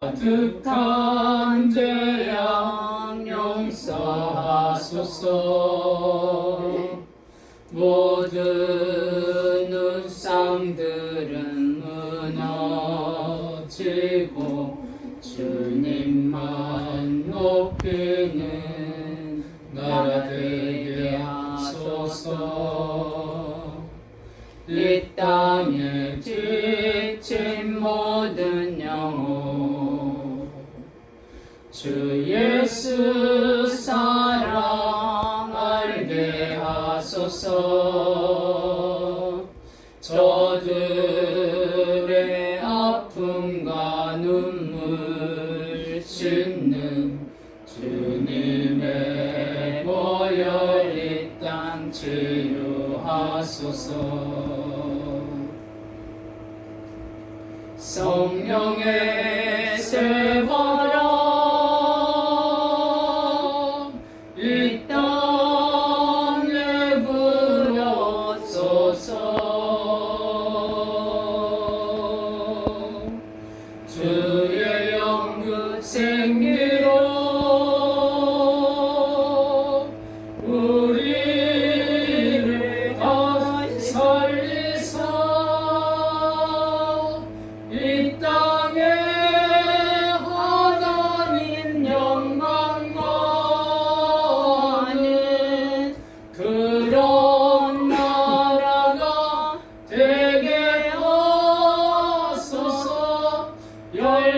가득한 죄악 용서하소서. 모든 눈상들은 무너지고 주님만 높이는 나라 되게 하소서. 이 땅에 지친 모든 영혼 주 예수 사랑 알게 하소서. 저들의 아픔과 눈물 씻는 주님의 보혈 이 땅 치유하소서. 성령의 주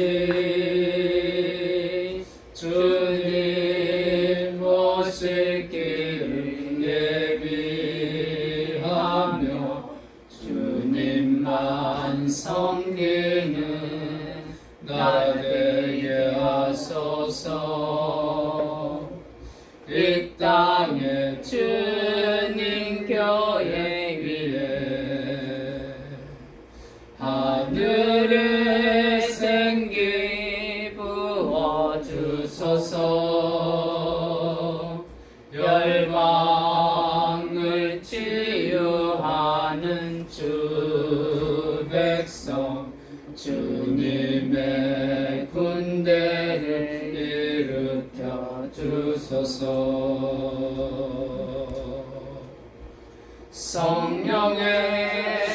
끝까지 주님 오실 길을 예비하며 주님만 섬기는 나라 되게 하소서 부어주소서 열방을 치유하는 주 백성 주님의 군대를 일으켜 주소서. 성령의